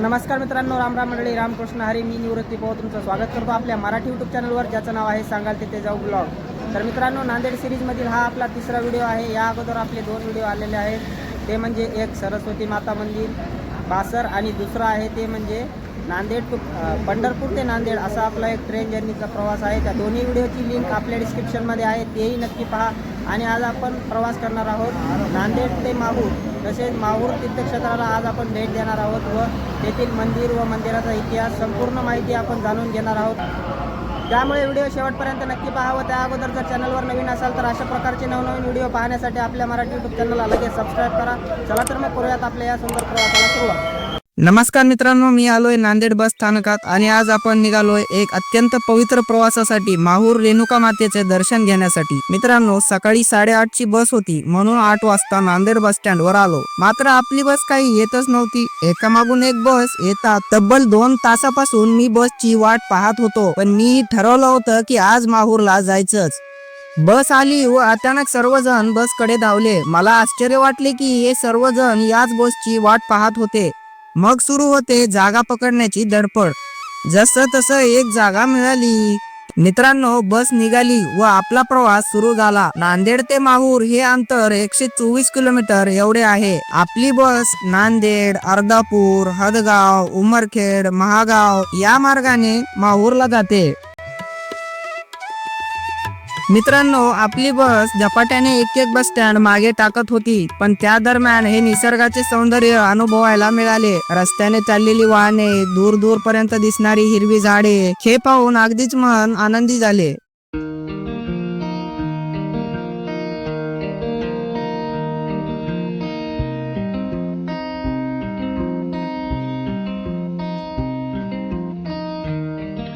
नमस्कार मित्रांनो राम राम मंडळी रामकृष्ण हरी मी निवृत्ती पवार तुमचं स्वागत करतो आपल्या मराठी यूट्यूब चॅनलवर ज्याचं नाव आहे सांगाल तिथे जाऊ ब्लॉग तर मित्रांनो नांदेड सिरीजमधील हा आपला तिसरा व्हिडिओ आहे. या अगोदर आपले दोन व्हिडिओ आलेले आहेत. ते म्हणजे एक सरस्वती माता मंदिर बासर आणि दुसरं आहे ते म्हणजे नांदेड टू पंढरपूर ते नांदेड असा आपला एक ट्रेन जर्नीचा प्रवास आहे. त्या दोन्ही व्हिडिओची लिंक आपल्या डिस्क्रिप्शनमध्ये आहे. तेही नक्की पहा. आणि आज आपण प्रवास करणार आहोत नांदेड ते माहूर. तसेच माहूर तीर्थक्षेत्राला आज आपण भेट देणार आहोत व तेथील मंदिर व मंदिराचा इतिहास संपूर्ण माहिती आपण जाणून घेणार आहोत. त्यामुळे व्हिडिओ शेवटपर्यंत नक्की पहा व त्या अगोदर जर चॅनलवर नवीन असाल तर अशा प्रकारचे नवनवीन व्हिडिओ पाहण्यासाठी आपल्या मराठी यूट्यूब चॅनलला लगेच सबस्क्राईब करा. चला तर मग करूयात आपल्या या सुंदर प्रवासाला सुरुवात. नमस्कार मित्रांनो मी आलोय नांदेड बस स्थानकात आणि आज आपण निघालोय एक अत्यंत पवित्र प्रवासासाठी माहूर रेणुका मातेचे दर्शन घेण्यासाठी. मित्रांनो सकाळी साडेआठची बस होती म्हणून आठ वाजता नांदेड बस स्टँड वर आलो. मात्र आपली बस काही येतच नव्हती. एकामागून एक बस येतात तब्बल दोन तासापासून मी बसची वाट पाहत होतो पण मी ठरवलं होतं की आज माहूरला जायचंच. बस आली व अचानक सर्वजण बसकडे धावले. मला आश्चर्य वाटले की हे सर्वजण याच बसची वाट पाहत होते. मग सुरू होते जागा पकडण्याची धडपड. जसं तसं एक जागा मिळाली. मित्रांनो बस निघाली व आपला प्रवास सुरू झाला. नांदेड ते माहूर हे अंतर एकशे चोवीस किलोमीटर एवढे आहे. आपली बस नांदेड अर्धापूर हदगाव उमरखेड महागाव या मार्गाने माहूरला जाते. मित्रांनो आपली बस झपाट्याने एक एक बस स्टँड मागे टाकत होती पण त्या दरम्यान हे निसर्गाचे सौंदर्य अनुभवायला मिळाले. रस्त्याने चाललेली वाहने दूर दूर पर्यंत दिसणारी हिरवी झाडे हे पाहून अगदीच मन आनंदी झाले.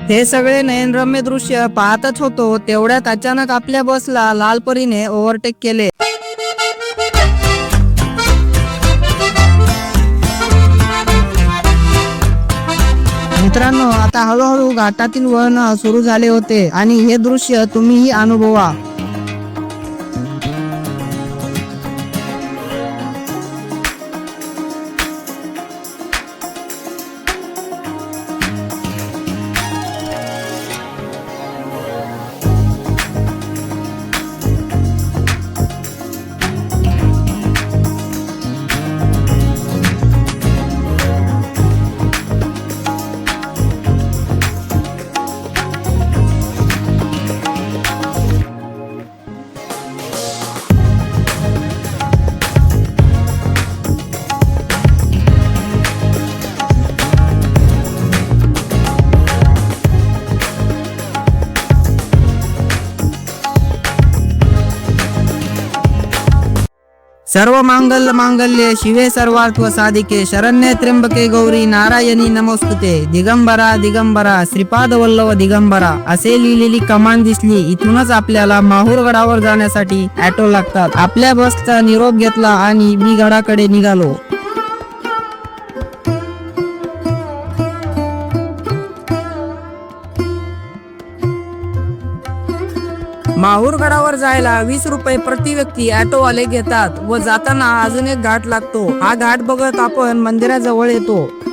हे सगळे नयनरम्य दृश्य पाहतच होतो तेवढ्यात अचानक आपल्या बसला लालपरीने ओव्हरटेक केले. मित्रांनो आता हळूहळू घाटातील वळण सुरू झाले होते आणि हे दृश्य तुम्हीही अनुभवा. सर्व मांगल मांगल्य शिवे सर्वार्थ साधिके शरण्य त्र्यंबके गौरी नारायणी नमोस्तुते। दिगंबरा दिगंबरा श्रीपाद वल्लभ दिगंबरा। असे लिहिलेली कमान दिसली इथूनच आपल्याला माहूर गडावर जाण्यासाठी ऑटो लागतात. आपल्या बसचा निरोप घेतला आणि मी गडाकडे निघालो. माहूरगडावर जायला वीस रुपये प्रति व्यक्ती ऑटोवाले घेतात व जाताना अजून एक घाट लागतो. हा घाट बघत आपण मंदिराजवळ येतो.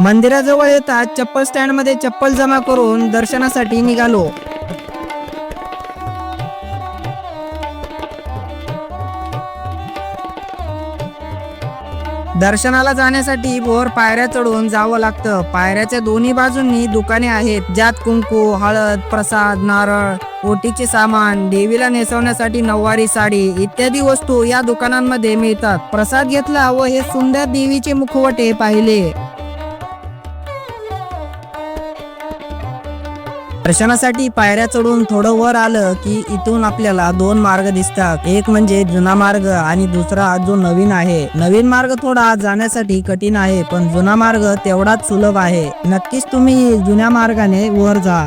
मंदिराजवळ येतात चप्पल स्टँडमध्ये चप्पल जमा करून दर्शनासाठी निघालो. दर्शनाला जाण्यासाठी वर पायऱ्या चढून जावं लागतं. पायऱ्याच्या दोन्ही बाजूंनी दुकाने आहेत. ज्यात कुंकू हळद प्रसाद नारळ ओटीचे सामान देवीला नेसवण्यासाठी नऊवारी साडी इत्यादी वस्तू या दुकानांमध्ये मिळतात. प्रसाद घेतला व हे सुंदर देवीचे मुखवटे पाहिले. दर्शनासाठी पायऱ्या चढून थोडं वर आलं की इथून आपल्याला दोन मार्ग दिसतात. एक म्हणजे जुना मार्ग आणि दुसरा जो नवीन आहे. नवीन मार्ग थोडा जाण्यासाठी कठीण आहे पण जुना मार्ग तेवढाच सुलभ आहे. नक्कीच तुम्ही जुन्या मार्गाने वर जा.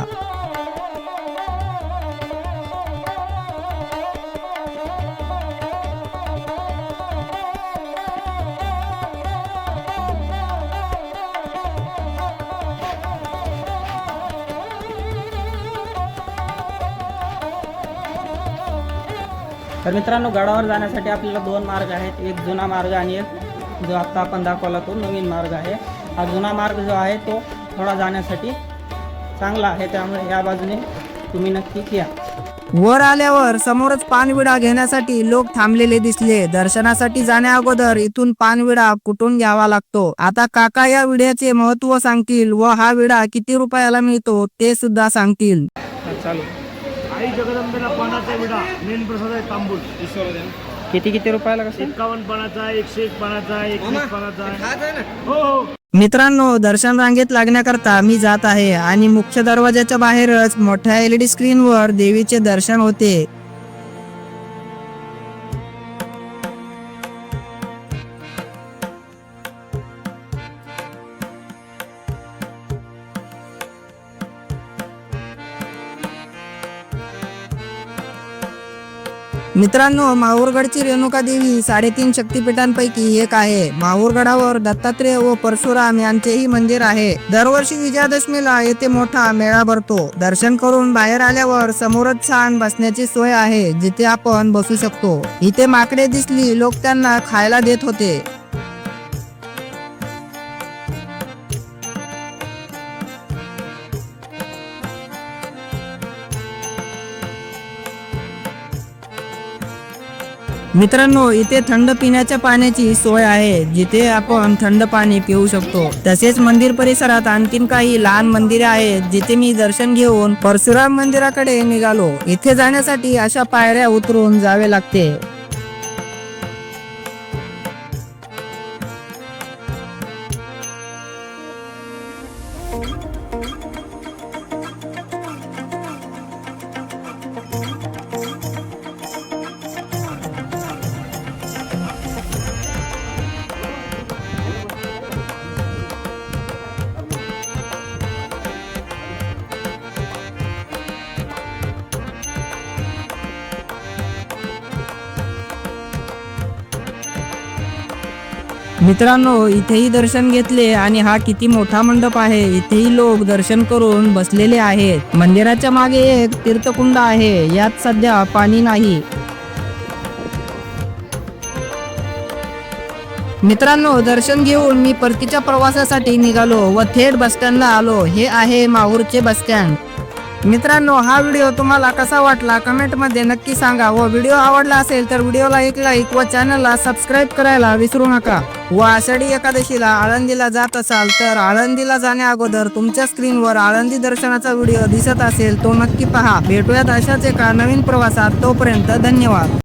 तर मित्रांनो गडावर जाण्यासाठी आपल्याला दोन मार्ग आहेत. एक जुना मार्ग आणि एक जो आत्ता आपण दाखवला तो नवीन मार्ग आहे. हा जुना मार्ग जो आहे तो थोडा जाण्यासाठी चांगला आहे. त्यामुळे या बाजूने तुम्ही नक्की या. वर आल्यावर समोरच पानविडा घेण्यासाठी लोक थांबलेले दिसले. दर्शनासाठी जाण्या अगोदर इथून पानविडा कुठून घ्यावा लागतो? आता काका या विड्याचे महत्त्व सांगतील व हा विडा किती रुपयाला मिळतो ते सुद्धा सांगतील. चालू आई जगदंबेला पानाचा विडा. मेन प्रसाद आहे तांबूल किती किती रुपयाला कसं? एकावन्न पानाचा एकशे एक पानाचा एकवीस पानाचा हो हो मित्रांनो दर्शन रांगेत लागण्याकरता मी जात आहे आणि मुख्य दरवाजाच्या बाहेरच मोठ्या एलईडी स्क्रीनवर देवीचे दर्शन होते. मित्रांनो माहूरगडची रेणुका देवी साडेतीन शक्तिपीठांपैकी एक आहे. माहूरगडावर दत्तात्रेय व परशुराम यांचेही मंदिर आहे. दरवर्षी विजयादशमीला येथे मोठा मेळा भरतो. दर्शन करून बाहेर आल्यावर समोरच छान बसण्याची सोय आहे जिथे आपण बसू शकतो. इथे माकडे दिसली लोक त्यांना खायला देत होते. मित्रांनो इथे थंड पिण्याच्या पाण्याची सोय आहे. जिथे आपण थंड पाणी पिऊ शकतो. तसेच मंदिर परिसरात आणखीन काही लहान मंदिरे आहेत. जिथे मी दर्शन घेऊन परशुराम मंदिराकडे निघालो. इथे जाण्यासाठी अशा पायऱ्या उतरून जावे लागते. मित्रांनो इथेही दर्शन घेतले आणि हा किती मोठा मंडप आहे. इथेही लोक दर्शन करून बसलेले आहेत. मंदिराच्या मागे एक तीर्थकुंड आहे. यात सध्या पाणी नाही. मित्रांनो दर्शन घेऊन मी परतीच्या प्रवासासाठी निघालो व थेट बस स्टँडला आलो. हे आहे माहूरचे बस स्टँड मित्रांनो हा व्हिडिओ तुम्हाला कसा वाटला? कमेंटमध्ये नक्की सांगा. व व्हिडिओ आवडला असेल तर व्हिडिओला एक लाईक व चॅनलला सबस्क्राईब करायला विसरू नका. व आषाढी एकादशीला आळंदीला जात असाल तर आळंदीला जाण्या अगोदर तुमच्या स्क्रीनवर आळंदी दर्शनाचा व्हिडिओ दिसत असेल तो नक्की पहा. भेटूयात अशाच एका नवीन प्रवासात. तोपर्यंत धन्यवाद.